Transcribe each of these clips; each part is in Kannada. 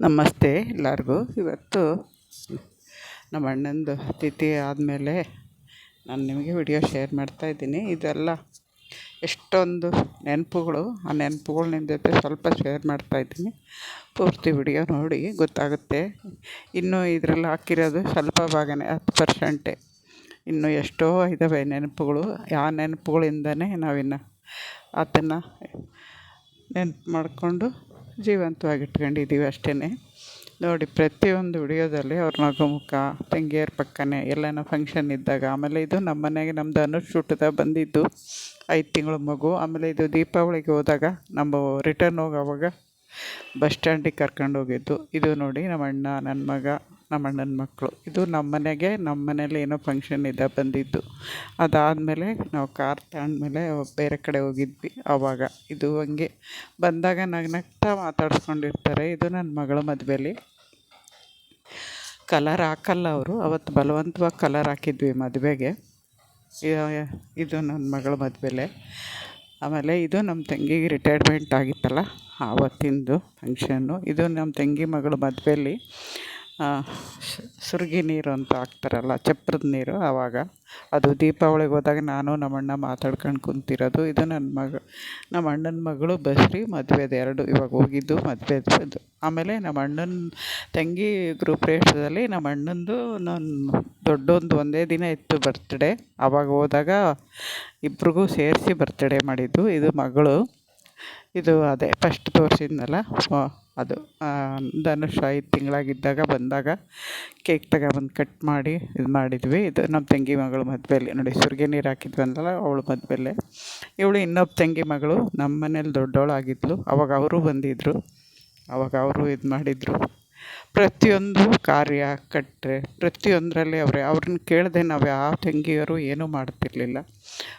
ನಮಸ್ತೆ ಎಲ್ಲರಿಗೂ. ಇವತ್ತು ನಮ್ಮ ಅಣ್ಣಂದು ತಿಥಿ ಆದಮೇಲೆ ನಾನು ನಿಮಗೆ ವಿಡಿಯೋ ಶೇರ್ ಮಾಡ್ತಾಯಿದ್ದೀನಿ ಇದೆಲ್ಲ ಎಷ್ಟೊಂದು ನೆನಪುಗಳು. ಆ ನೆನಪುಗಳು ನಿಮ್ಮ ಜೊತೆ ಸ್ವಲ್ಪ ಶೇರ್ ಮಾಡ್ತಾಯಿದ್ದೀನಿ ಪೂರ್ತಿ ವಿಡಿಯೋ ನೋಡಿ ಗೊತ್ತಾಗುತ್ತೆ. ಇನ್ನೂ ಇದರಲ್ಲಿ ಹಾಕಿರೋದು ಸ್ವಲ್ಪ ಭಾಗನೇ, ಹತ್ತು ಪರ್ಸೆಂಟೇ ಇನ್ನೂ ಎಷ್ಟೋ ಇದ್ದಾವೆ ನೆನಪುಗಳು. ಆ ನೆನಪುಗಳಿಂದನೇ ನಾವಿನ್ನು ಅದನ್ನು ನೆನಪು ಮಾಡಿಕೊಂಡು ಜೀವಂತವಾಗಿ ಇಟ್ಕೊಂಡಿದ್ದೀವಿ ಅಷ್ಟೇ ನೋಡಿ, ಪ್ರತಿಯೊಂದು ವಿಡಿಯೋದಲ್ಲಿ ಅವ್ರ ಮಗು ಮುಖ, ತಂಗಿಯರ ಪಕ್ಕನೇ, ಎಲ್ಲನೋ ಫಂಕ್ಷನ್ ಇದ್ದಾಗ, ಆಮೇಲೆ ಇದು ನಮ್ಮ ಮನೆಗೆ ನಮ್ಮದು ಅನುಷ್ಠುಟದ ಬಂದಿದ್ದು ಐದು ತಿಂಗಳ ಮಗು, ಆಮೇಲೆ ಇದು ದೀಪಾವಳಿಗೆ ಹೋದಾಗ ನಮ್ಮ ರಿಟರ್ನ್ ಹೋಗೋವಾಗ ಬಸ್ ಸ್ಟ್ಯಾಂಡಿಗೆ ಕರ್ಕೊಂಡು ಹೋಗಿದ್ದು. ಇದು ನೋಡಿ ನಮ್ಮ ಅಣ್ಣ ನನ್ನ ಮಗ. ನಮ್ಮ ಅಣ್ಣನ ಮಕ್ಕಳು. ಇದು ನಮ್ಮ ಮನೆಗೆ, ನಮ್ಮ ಮನೇಲಿ ಏನೋ ಫಂಕ್ಷನ್ ಇದೆ ಬಂದಿದ್ದು. ಅದಾದಮೇಲೆ ನಾವು ಕಾರ್ ತಗೊಂಡ್ಮೇಲೆ ಬೇರೆ ಕಡೆ ಹೋಗಿದ್ವಿ ಆವಾಗ ಇದು ಹಂಗೆ ಬಂದಾಗ ನಗ್ನಗ್ತಾ ಮಾತಾಡಿಸ್ಕೊಂಡಿರ್ತಾರೆ. ಇದು ನನ್ನ ಮಗಳ ಮದುವೆಲಿ. ಕಲರ್ ಹಾಕಲ್ಲ ಅವರು. ಅವತ್ತು ಬಲವಂತವಾಗಿ ಕಲರ್ ಹಾಕಿದ್ವಿ ಮದುವೆಗೆ. ಇದು ನನ್ನ ಮಗಳ ಮದುವೆಲೆ. ಆಮೇಲೆ ಇದು ನಮ್ಮ ತಂಗಿಗೆ ರಿಟೈರ್ಮೆಂಟ್ ಆಗಿತ್ತಲ್ಲ, ಆವತ್ತಿಂದು ಫಂಕ್ಷನ್ನು ಇದು ನಮ್ಮ ತಂಗಿ ಮಗಳ ಮದುವೆಯಲ್ಲಿ ಸುರ್ಗಿ ನೀರು ಅಂತ ಹಾಕ್ತಾರಲ್ಲ, ಚಪ್ರದ ನೀರು ಆವಾಗ ಅದು ದೀಪಾವಳಿಗೆ ಹೋದಾಗ ನಾನು ನಮ್ಮಣ್ಣ ಮಾತಾಡ್ಕೊಂಡು ಕುಂತಿರೋದು. ಇದು ನನ್ನ ಮಗ ನಮ್ಮ ಅಣ್ಣನ ಮಗಳು ಬಸ್ರಿ ಮದುವೆದು ಎರಡು, ಇವಾಗ ಹೋಗಿದ್ದು ಮದುವೆದು ಆಮೇಲೆ ನಮ್ಮ ಅಣ್ಣನ ತಂಗಿ ಗೃಹಪ್ರವೇಶದಲ್ಲಿ ನಮ್ಮ ಅಣ್ಣಂದು ನನ್ನ ದೊಡ್ಡೊಂದು ಒಂದೇ ದಿನ ಇತ್ತು ಬರ್ತ್ಡೇ ಆವಾಗ ಹೋದಾಗ ಇಬ್ರಿಗೂ ಸೇರಿಸಿ ಬರ್ತ್ಡೇ ಮಾಡಿದ್ದು. ಇದು ಮಗಳು. ಇದು ಅದೇ ಫಸ್ಟ್ ತೋರಿಸಿದ್ನಲ್ಲ ಅದು ಧನುಷ್ ಐದು ತಿಂಗಳಾಗಿದ್ದಾಗ ಬಂದಾಗ ಕೇಕ್ ತಗೊಬಂದು ಕಟ್ ಮಾಡಿ ಇದು ಮಾಡಿದ್ವಿ. ಇದು ನಮ್ಮ ತಂಗಿ ಮಗಳ ಮದುವೆಯಲ್ಲಿ ನೋಡಿ ಸುರಿಗೆ ನೀರು ಹಾಕಿದ್ವಲ್ಲ ಅವಳು ಮದುವೆಯಲ್ಲೇ ಇವಳು ಇನ್ನೊಬ್ಬ ತಂಗಿ ಮಗಳು, ನಮ್ಮ ಮನೇಲಿ ದೊಡ್ಡವಳಾಗಿದ್ಲು. ಅವಾಗ ಅವರು ಬಂದಿದ್ದರು ಅವಾಗ ಅವರು ಇದು ಮಾಡಿದರು. ಪ್ರತಿಯೊಂದು ಕಾರ್ಯ ಕಟ್ಟರೆ ಪ್ರತಿಯೊಂದರಲ್ಲಿ ಅವರೇ, ಅವ್ರನ್ನ ಕೇಳದೆ ನಾವು ಯಾವ ತಂಗಿಯರು ಏನೂ ಮಾಡ್ತಿರಲಿಲ್ಲ.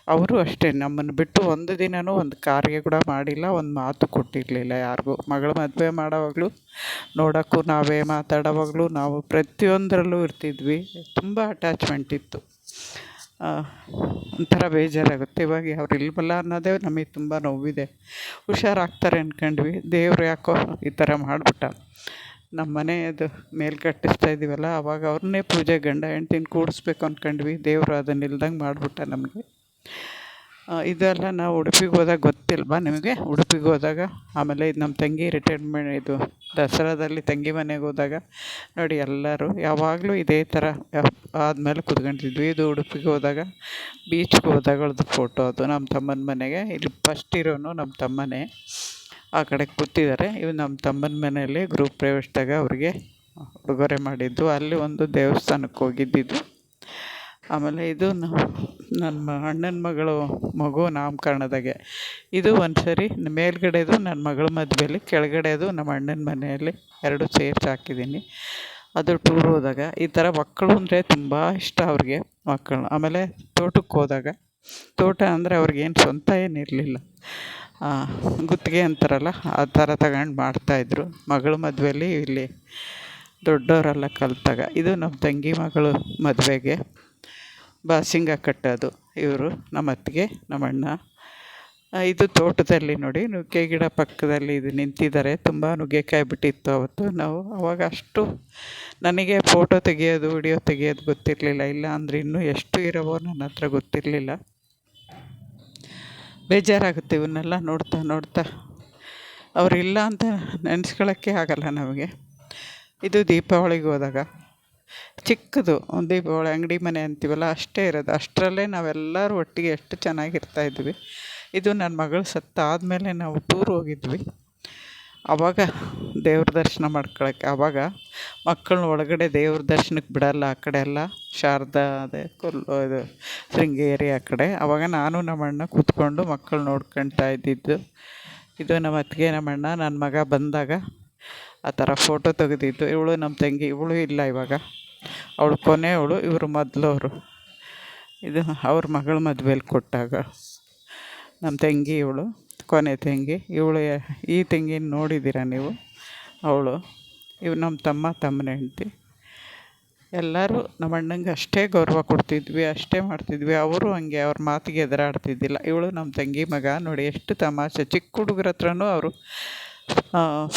ಅವರು ಅಷ್ಟೇ, ನಮ್ಮನ್ನು ಬಿಟ್ಟು ಒಂದು ದಿನವೂ ಒಂದು ಕಾರ್ಯ ಕೂಡ ಮಾಡಿಲ್ಲ, ಒಂದು ಮಾತು ಕೊಟ್ಟಿರಲಿಲ್ಲ ಯಾರಿಗೂ. ಮಗಳ ಮದುವೆ ಮಾಡೋವಾಗಲೂ ನೋಡೋಕ್ಕೂ ನಾವೇ ಮಾತಾಡೋವಾಗಲೂ ನಾವು ಪ್ರತಿಯೊಂದರಲ್ಲೂ ಇರ್ತಿದ್ವಿ. ತುಂಬ ಅಟ್ಯಾಚ್ಮೆಂಟ್ ಇತ್ತು. ಒಂಥರ ಬೇಜಾರಾಗುತ್ತೆ. ಇವಾಗ ಅವ್ರು ಇಲ್ವಲ್ಲ ಅನ್ನೋದೇ ನಮಗೆ ತುಂಬ ನೋವಿದೆ. ಹುಷಾರಾಗ್ತಾರೆ ಅಂದ್ಕೊಂಡ್ವಿ ದೇವ್ರು ಯಾಕೋ ಈ ಥರ ಮಾಡಿಬಿಟ್ಟ. ನಮ್ಮ ಮನೆಯದು ಮೇಲೆ ಕಟ್ಟಿಸ್ತಾ ಇದ್ದೀವಲ್ಲ, ಅವಾಗ ಅವ್ರನ್ನೇ ಪೂಜೆ ಗಂಡ ಹೆಂಡ್ತಿನ ಕೂಡಿಸ್ಬೇಕು ಅಂದ್ಕೊಂಡ್ವಿ ದೇವರು ಅದನ್ನ ಇಲ್ದಂಗೆ ಮಾಡಿಬಿಟ್ಟ ನಮಗೆ. ಇದೆಲ್ಲ ನಾವು ಉಡುಪಿಗೆ ಹೋದಾಗ ಗೊತ್ತಿಲ್ವಾ ನಿಮಗೆ? ಉಡುಪಿಗೆ ಹೋದಾಗ, ಆಮೇಲೆ ಇದು ನಮ್ಮ ತಂಗಿ ರಿಟೈರ್ಮೆಂಟ್ ಇದು ದಸರಾದಲ್ಲಿ ತಂಗಿ ಮನೆಗೆ ಹೋದಾಗ, ನೋಡಿ ಎಲ್ಲರೂ ಯಾವಾಗಲೂ ಇದೇ ಥರ ಆದಮೇಲೆ ಕುತ್ಕೊಂಡಿದ್ವಿ. ಇದು ಉಡುಪಿಗೆ ಹೋದಾಗ ಬೀಚ್ಗೆ ಹೋದಾಗ ಫೋಟೋ ಅದು ನಮ್ಮ ತಮ್ಮನ ಮನೆಗೆ. ಇಲ್ಲಿ ಫಸ್ಟ್ ಇರೋನು ನಮ್ಮ ತಮ್ಮನೇ. ಆ ಕಡೆ ಕೂತಿದ್ದಾರೆ. ಇವು ನಮ್ಮ ತಮ್ಮನ ಮನೆಯಲ್ಲಿ ಗ್ರೂಪ್ ಪ್ರವೇಶದಾಗ ಅವ್ರಿಗೆ ಉಡುಗೊರೆ ಮಾಡಿದ್ದು. ಅಲ್ಲಿ ಒಂದು ದೇವಸ್ಥಾನಕ್ಕೆ ಹೋಗಿದ್ದಿದ್ದು. ಆಮೇಲೆ ಇದು ನಮ್ಮ ಅಣ್ಣನ ಮಗಳು ಮಗು ನಾಮಕರಣದಾಗೆ. ಇದು ಒಂದು ಸರಿ ಮೇಲ್ಗಡೆದು ನನ್ನ ಮಗಳ ಮದುವೆಯಲ್ಲಿ ಕೆಳಗಡೆದು ನಮ್ಮ ಅಣ್ಣನ ಮನೆಯಲ್ಲಿ ಎರಡು ಸೇರ್ಸಿ ಹಾಕಿದ್ದೀನಿ. ಅದು ಟೂರ್ ಹೋದಾಗ ಈ ಥರ ಮಕ್ಕಳು ಅಂದರೆ ತುಂಬ ಇಷ್ಟ ಅವ್ರಿಗೆ ಮಕ್ಕಳು. ಆಮೇಲೆ ತೋಟಕ್ಕೆ ಹೋದಾಗ, ತೋಟ ಅಂದರೆ ಅವ್ರಿಗೇನು ಸ್ವಂತ ಏನಿರಲಿಲ್ಲ ಗುತ್ತಿಗೆ ಅಂತಾರಲ್ಲ, ಆ ಥರ ತಗೊಂಡು ಮಾಡ್ತಾಯಿದ್ರು ಮಗಳ ಮದುವೆಯಲ್ಲಿ ಇಲ್ಲಿ ದೊಡ್ಡವರೆಲ್ಲ ಕಲಿತಾಗ. ಇದು ನಮ್ಮ ತಂಗಿ ಮಗಳು ಮದುವೆಗೆ. ಬಾಸಿಂಗ ಕಟ್ಟೋದು. ಇವರು ನಮ್ಮ ಅತ್ತಿಗೆ ನಮ್ಮಣ್ಣ ಇದು ತೋಟದಲ್ಲಿ ನೋಡಿ, ನುಗ್ಗೆ ಗಿಡ ಪಕ್ಕದಲ್ಲಿ ಇದು ನಿಂತಿದ್ದಾರೆ. ತುಂಬ ನುಗ್ಗೆಕಾಯಿ ಬಿಟ್ಟಿತ್ತು ಅವತ್ತು. ನಾವು ಅವಾಗ ಅಷ್ಟು ನನಗೆ ಫೋಟೋ ತೆಗೆಯೋದು ವಿಡಿಯೋ ತೆಗೆಯೋದು ಗೊತ್ತಿರಲಿಲ್ಲ. ಇಲ್ಲ ಅಂದರೆ ಇನ್ನೂ ಎಷ್ಟು ಇರವೋ ನನ್ನ ಹತ್ರ ಗೊತ್ತಿರಲಿಲ್ಲ. ಬೇಜಾರಾಗುತ್ತೆ ಇವನ್ನೆಲ್ಲ ನೋಡ್ತಾ ನೋಡ್ತಾ. ಅವರಿಲ್ಲ ಅಂತ ನೆನೆಸ್ಕೊಳ್ಳೋಕ್ಕೆ ಆಗಲ್ಲ ನಮಗೆ. ಇದು ದೀಪಾವಳಿಗೆ ಹೋದಾಗ. ಚಿಕ್ಕದು, ದೀಪಾವಳಿ, ಅಂಗಡಿ ಮನೆ ಅಂತೀವಲ್ಲ, ಅಷ್ಟೇ ಇರೋದು. ಅಷ್ಟರಲ್ಲೇ ನಾವೆಲ್ಲರೂ ಒಟ್ಟಿಗೆ ಎಷ್ಟು ಚೆನ್ನಾಗಿರ್ತಾಯಿದ್ವಿ ಇದು ನನ್ನ ಮಗಳು ಸತ್ತಾದಮೇಲೆ ನಾವು ಟೂರ್ ಹೋಗಿದ್ವಿ. ಆವಾಗ ದೇವ್ರ ದರ್ಶನ ಮಾಡ್ಕೊಳಕ್ಕೆ ಆವಾಗ ಮಕ್ಕಳನ್ನ ಒಳಗಡೆ ದೇವ್ರ ದರ್ಶನಕ್ಕೆ ಬಿಡಲ್ಲ ಆ ಕಡೆ ಎಲ್ಲ. ಶಾರದಾ, ಅದೇ ಕೊಲ್ಲು ಇದು ಶೃಂಗೇರಿ ಆ ಕಡೆ. ಆವಾಗ ನಾನು ನಮ್ಮ ಅಣ್ಣ ಕೂತ್ಕೊಂಡು ಮಕ್ಕಳು ನೋಡ್ಕೊಳ್ತಾ ಇದ್ದಿದ್ದು. ಇದು ನಮ್ಮ ಅತ್ತಿಗೆ ನಮ್ಮ ಅಣ್ಣ ನನ್ನ ಮಗ ಬಂದಾಗ ಆ ಥರ ಫೋಟೋ ತೆಗೆದಿದ್ದು. ಇವಳು ನಮ್ಮ ತಂಗಿ, ಇವಳು ಇಲ್ಲ ಇವಾಗ. ಅವಳು ಕೊನೆಯವಳು, ಇವರು ಅವರು ಇದು ಅವ್ರ ಮಗಳ ಮದುವೆಲಿ ಕೊಟ್ಟಾಗ. ನಮ್ಮ ತಂಗಿ ಇವಳು, ಕೊನೆ ತಂಗಿ. ಇವಳು ಈ ತಂಗಿನ ನೋಡಿದ್ದೀರ ನೀವು? ಅವಳು. ಇವು ನಮ್ಮ ತಮ್ಮ, ತಮ್ಮನ ಹೆಂಡತಿ. ಎಲ್ಲರೂ ನಮ್ಮ ಅಣ್ಣಂಗೆ ಅಷ್ಟೇ ಗೌರವ ಕೊಡ್ತಿದ್ವಿ, ಅಷ್ಟೇ ಮಾಡ್ತಿದ್ವಿ. ಅವರು ಹಂಗೆ ಅವ್ರ ಮಾತಿಗೆ ಎದುರಾಡ್ತಿದ್ದಿಲ್ಲ. ಇವಳು ನಮ್ಮ ತಂಗಿ ಮಗ. ನೋಡಿ, ಎಷ್ಟು ತಮಾಷೆ. ಚಿಕ್ಕ ಹುಡುಗ್ರ ಹತ್ರನೂ ಅವರು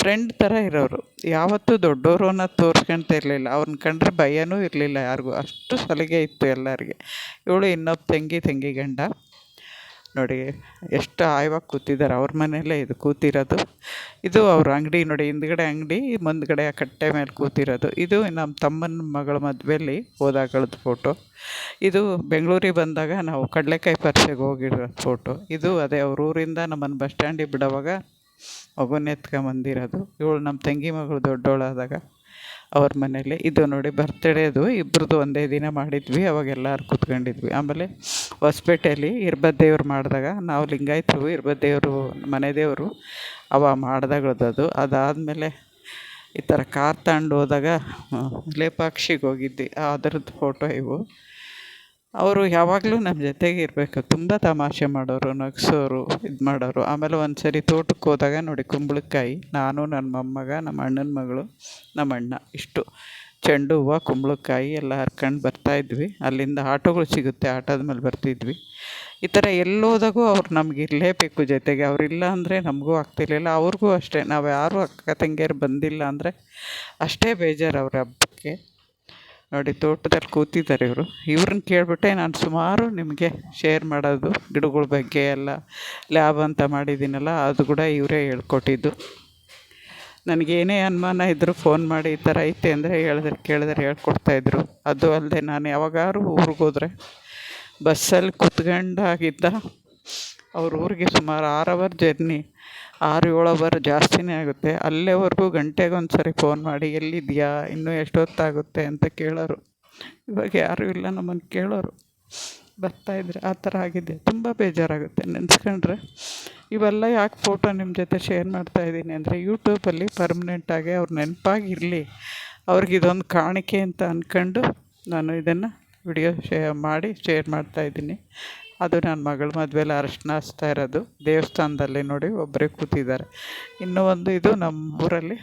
ಫ್ರೆಂಡ್ ಥರ ಇರೋರು. ಯಾವತ್ತೂ ದೊಡ್ಡವರು ಅನ್ನೋದು ತೋರ್ಸ್ಕೊಳ್ತಾ ಇರಲಿಲ್ಲ. ಅವ್ರನ್ನ ಕಂಡ್ರೆ ಭಯನೂ ಇರಲಿಲ್ಲ ಯಾರಿಗೂ. ಅಷ್ಟು ಸಲಿಗೆ ಇತ್ತು ಎಲ್ಲರಿಗೆ. ಇವಳು ಇನ್ನೊಬ್ಬ ತಂಗಿ ತಂಗಿ ಗಂಡ. ನೋಡಿ, ಎಷ್ಟು ಆಯವಾಗಿ ಕೂತಿದ್ದಾರೆ ಅವ್ರ ಮನೆಯಲ್ಲೇ ಇದು ಕೂತಿರೋದು. ಇದು ಅವ್ರ ಅಂಗಡಿ ನೋಡಿ, ಹಿಂದ್ಗಡೆ ಅಂಗಡಿ, ಮುಂದ್ಗಡೆ ಆ ಕಟ್ಟೆ ಮೇಲೆ ಕೂತಿರೋದು. ಇದು ನಮ್ಮ ತಮ್ಮನ ಮಗಳ ಮದುವೆಯಲ್ಲಿ ಹೋದಾಗಳದ್ದು ಫೋಟೋ ಇದು ಬೆಂಗಳೂರಿಗೆ ಬಂದಾಗ ನಾವು ಕಡಲೆಕಾಯಿ ಪರಿಷೆಗೆ ಹೋಗಿರೋ ಫೋಟೋ ಇದು ಅದೇ ಅವ್ರ ಊರಿಂದ ನಮ್ಮನ್ನು ಬಸ್ ಸ್ಟ್ಯಾಂಡಿಗೆ ಬಿಡೋವಾಗ ಮಗುನ ಎತ್ಕೊಂಬಂದಿರೋದು. ಇವಳು ನಮ್ಮ ತಂಗಿ ಮಗಳು ದೊಡ್ಡವಳಾದಾಗ ಅವ್ರ ಮನೇಲಿ ಇದು ನೋಡಿ ಬರ್ತಡೇದು ಇಬ್ಬರದ್ದು ಒಂದೇ ದಿನ ಮಾಡಿದ್ವಿ, ಅವಾಗ ಎಲ್ಲರೂ ಕೂತ್ಕೊಂಡಿದ್ವಿ. ಆಮೇಲೆ ಹೊಸಪೇಟೆಯಲ್ಲಿ ದೇವ್ರು ಮಾಡಿದಾಗ, ನಾವು ಲಿಂಗಾಯತರು, ಇರ್ಬದೇವರು ಮನೆ ದೇವರು, ಅವ ಮಾಡ್ದಾಗಳದ್ದು. ಅದಾದಮೇಲೆ ಈ ಥರ ಕಾರ್ ತಗೊಂಡು ಹೋದಾಗ, ಲೇಪಾಕ್ಷಿಗೆ ಹೋಗಿದ್ವಿ. ಅದರದ್ದು ಫೋಟೋ ಇವು. ಅವರು ಯಾವಾಗಲೂ ನಮ್ಮ ಜೊತೆಗೆ ಇರಬೇಕು. ತುಂಬ ತಮಾಷೆ ಮಾಡೋರು, ನಗಿಸೋರು, ಇದು ಮಾಡೋರು. ಆಮೇಲೆ ಒಂದು ಸರಿ ತೋಟಕ್ಕೆ ಹೋದಾಗ ನೋಡಿ ಕುಂಬಳಕಾಯಿ. ನಾನು ನನ್ನ ಮೊಮ್ಮಗ ನಮ್ಮ ಅಣ್ಣನ ಮಗಳು ನಮ್ಮ ಅಣ್ಣ ಇಷ್ಟು. ಚೆಂಡು ಹೂವು, ಕುಂಬಳಕಾಯಿ ಎಲ್ಲ ಹರ್ಕೊಂಡು ಬರ್ತಾಯಿದ್ವಿ ಅಲ್ಲಿಂದ ಆಟೋಗಳು ಸಿಗುತ್ತೆ, ಆಟೋದ ಮೇಲೆ ಬರ್ತಿದ್ವಿ. ಈ ಥರ ಎಲ್ಲೋದಾಗೂ ಅವ್ರು ನಮ್ಗೆ ಇರಲೇಬೇಕು ಜೊತೆಗೆ. ಅವರಿಲ್ಲ ಅಂದರೆ ನಮಗೂ ಆಗ್ತಿರ್ಲಿಲ್ಲ ಅವ್ರಿಗೂ ಅಷ್ಟೇ. ನಾವು ಯಾರೂ ಅಕ್ಕ ತಂಗಿಯರು ಬಂದಿಲ್ಲ ಅಂದರೆ ಅಷ್ಟೇ ಬೇಜಾರು ಅವ್ರ ಹಬ್ಬಕ್ಕೆ. ನೋಡಿ ತೋಟದಲ್ಲಿ ಕೂತಿದ್ದಾರೆ ಇವರು. ಇವ್ರನ್ನ ಕೇಳಿಬಿಟ್ಟೆ ನಾನು ಸುಮಾರು ನಿಮಗೆ ಶೇರ್ ಮಾಡೋದು, ಗಿಡಗಳ ಬಗ್ಗೆ ಎಲ್ಲ ಲ್ಯಾಬ್ ಅಂತ ಮಾಡಿದ್ದೀನಲ್ಲ, ಅದು ಕೂಡ ಇವರೇ ಹೇಳ್ಕೊಟ್ಟಿದ್ದು. ನನಗೇನೇ ಅನುಮಾನ ಇದ್ದರೂ ಫೋನ್ ಮಾಡಿ ಈ ಥರ ಐತೆ ಅಂದರೆ ಹೇಳಿದ್ರೆ ಕೇಳಿದ್ರೆ ಹೇಳ್ಕೊಡ್ತಾಯಿದ್ರು ಅದು ಅಲ್ಲದೆ ನಾನು ಯಾವಾಗಾದ್ರೂ ಊರಿಗೋದ್ರೆ ಬಸ್ಸಲ್ಲಿ ಕುತ್ಕೊಂಡಾಗಿದ್ದ ಅವ್ರ ಊರಿಗೆ ಸುಮಾರು ಆರು ಅವರ್ ಜರ್ನಿ ಆರು ಏಳು ಅವರ್ ಜಾಸ್ತಿನೇ ಆಗುತ್ತೆ. ಅಲ್ಲೇವರೆಗೂ ಗಂಟೆಗೊಂದು ಸರಿ ಫೋನ್ ಮಾಡಿ ಎಲ್ಲಿದೆಯಾ ಇನ್ನೂ ಎಷ್ಟೊತ್ತಾಗುತ್ತೆ? ಅಂತ ಕೇಳೋರು. ಇವಾಗ ಯಾರೂ ಇಲ್ಲ ನಮ್ಮನ್ನು ಕೇಳೋರು. ಬರ್ತಾಯಿದ್ರೆ ಆ ಥರ ಆಗಿದೆ. ತುಂಬ ಬೇಜಾರಾಗುತ್ತೆ ನೆನೆಸ್ಕೊಂಡ್ರೆ. ಇವೆಲ್ಲ ಯಾಕೆ ಫೋಟೋ ನಿಮ್ಮ ಜೊತೆ ಶೇರ್ ಮಾಡ್ತಾ ಇದ್ದೀನಿ ಅಂದರೆ ಯೂಟ್ಯೂಬಲ್ಲಿ ಪರ್ಮನೆಂಟಾಗಿ ಅವ್ರ ನೆನಪಾಗಿರಲಿ. ಅವ್ರಿಗೆ ಇದೊಂದು ಕಾಣಿಕೆ ಅಂತ ಅಂದ್ಕೊಂಡು ನಾನು ಇದನ್ನು ವಿಡಿಯೋ ಶೇ ಮಾಡಿ ಶೇರ್ ಮಾಡ್ತಾಯಿದ್ದೀನಿ ಅದು ನನ್ನ ಮಗಳ ಮದುವೆಲಿ ಅರಶಿನ ಹಚ್ತಾ ಇರೋದು. ದೇವಸ್ಥಾನದಲ್ಲಿ ನೋಡಿ ಒಬ್ಬರೇ ಕೂತಿದ್ದಾರೆ. ಇನ್ನೂ ಒಂದು ಇದು ನಮ್ಮ ಊರಲ್ಲಿ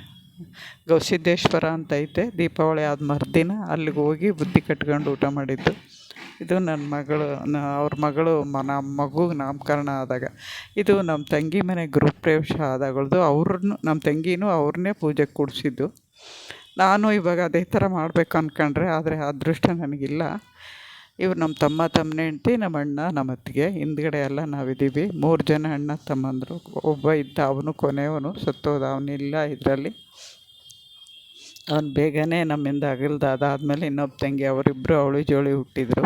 ಗೌಸಿದ್ದೇಶ್ವರ ಅಂತ ಐತೆ. ದೀಪಾವಳಿ ಆದ ಮರುದಿನ ಅಲ್ಲಿಗೆ ಹೋಗಿ ಬುದ್ಧಿ ಕಟ್ಕೊಂಡು ಊಟ ಮಾಡಿದ್ದು. ಇದು ನನ್ನ ಮಗಳು ಅವ್ರ ಮಗಳು ನಮ್ಮ ಮಗುಗೆ ನಾಮಕರಣ ಆದಾಗ. ಇದು ನಮ್ಮ ತಂಗಿ ಮನೆ ಗೃಹ ಪ್ರವೇಶ ಆದಾಗಳ್ದು ಅವ್ರನ್ನು ನಮ್ಮ ತಂಗಿನೂ ಅವ್ರನ್ನೇ ಪೂಜೆಗೆ ಕೂಡಿಸಿದ್ದು. ನಾನು ಇವಾಗ ಅದೇ ಥರ ಮಾಡಬೇಕು ಅಂದ್ಕೊಂಡ್ರೆ ಆದರೆ ಅದೃಷ್ಟ ನನಗಿಲ್ಲ. ಇವ್ರು ನಮ್ಮ ತಮ್ಮ ತಮ್ಮನ ಹೆಂಡತಿ, ನಮ್ಮ ಅಣ್ಣ, ನಮ್ಮ ಅತ್ತಿಗೆ. ಹಿಂದ್ಗಡೆ ಎಲ್ಲ ನಾವಿದ್ದೀವಿ. ಮೂರು ಜನ ಅಣ್ಣ ತಮ್ಮಂದರು. ಒಬ್ಬ ಇದ್ದ ಅವನು, ಕೊನೆಯವನು ಸತ್ತೋದ. ಅವನಿಲ್ಲ ಇದರಲ್ಲಿ. ಅವ್ನು ಬೇಗನೆ ನಮ್ಮಿಂದ ಅಗಲ್ದ ಅದಾದಮೇಲೆ ಇನ್ನೊಬ್ಬ ತಂಗಿ ಅವರಿಬ್ಬರು ಅವಳು ಜೋಳಿ ಹುಟ್ಟಿದ್ರು.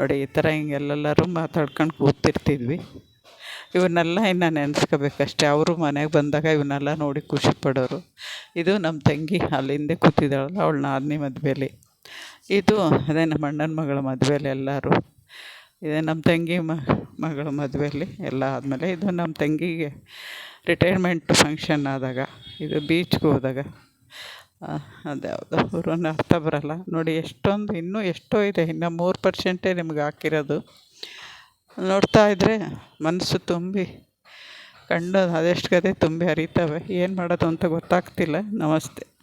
ನೋಡಿ, ಈ ಥರ ಹಿಂಗೆಲ್ಲರೂ ಮಾತಾಡ್ಕೊಂಡು ಕೂತಿರ್ತಿದ್ವಿ. ಇವನ್ನೆಲ್ಲ ಇನ್ನು ನೆನೆಸ್ಕೋಬೇಕಷ್ಟೇ. ಅವರು ಮನೆಗೆ ಬಂದಾಗ ಇವನ್ನೆಲ್ಲ ನೋಡಿ ಖುಷಿ ಪಡೋರು. ಇದು ನಮ್ಮ ತಂಗಿ ಅಲ್ಲಿಂದೆ ಕೂತಿದ್ದಾಳಲ್ಲ ಅವಳು ನಾದಿನಿ ಮದುವೆಯಲ್ಲಿ ಇದು ಅದೇ ನಮ್ಮ ಅಣ್ಣನ ಮಗಳ ಮದುವೆಯಲ್ಲಿ ಎಲ್ಲರೂ. ಇದೇ ನಮ್ಮ ತಂಗಿ ಮಗಳ ಮದುವೆಯಲ್ಲಿ ಎಲ್ಲ ಆದಮೇಲೆ ಇದು ನಮ್ಮ ತಂಗಿಗೆ ರಿಟೈರ್ಮೆಂಟ್ ಫಂಕ್ಷನ್ ಆದಾಗ, ಇದು ಬೀಚ್ಗೆ ಹೋದಾಗ. ಅದು ಯಾವುದೋ ಊರನ್ನು ಅರ್ಥ ಬರೋಲ್ಲ. ನೋಡಿ ಎಷ್ಟೊಂದು, ಇನ್ನೂ ಎಷ್ಟೋ ಇದೆ, ಇನ್ನು ಮೂರು ಪರ್ಸೆಂಟೇ ನಿಮ್ಗೆ ಹಾಕಿರೋದು. ನೋಡ್ತಾ ಇದ್ದರೆ ಮನಸ್ಸು ತುಂಬಿ, ಕಣ್ಣು ಅದೆಷ್ಟು ಗದೆ ತುಂಬಿ ಹರಿತವೆ. ಏನು ಮಾಡೋದು ಅಂತ ಗೊತ್ತಾಗ್ತಿಲ್ಲ. ನಮಸ್ತೆ.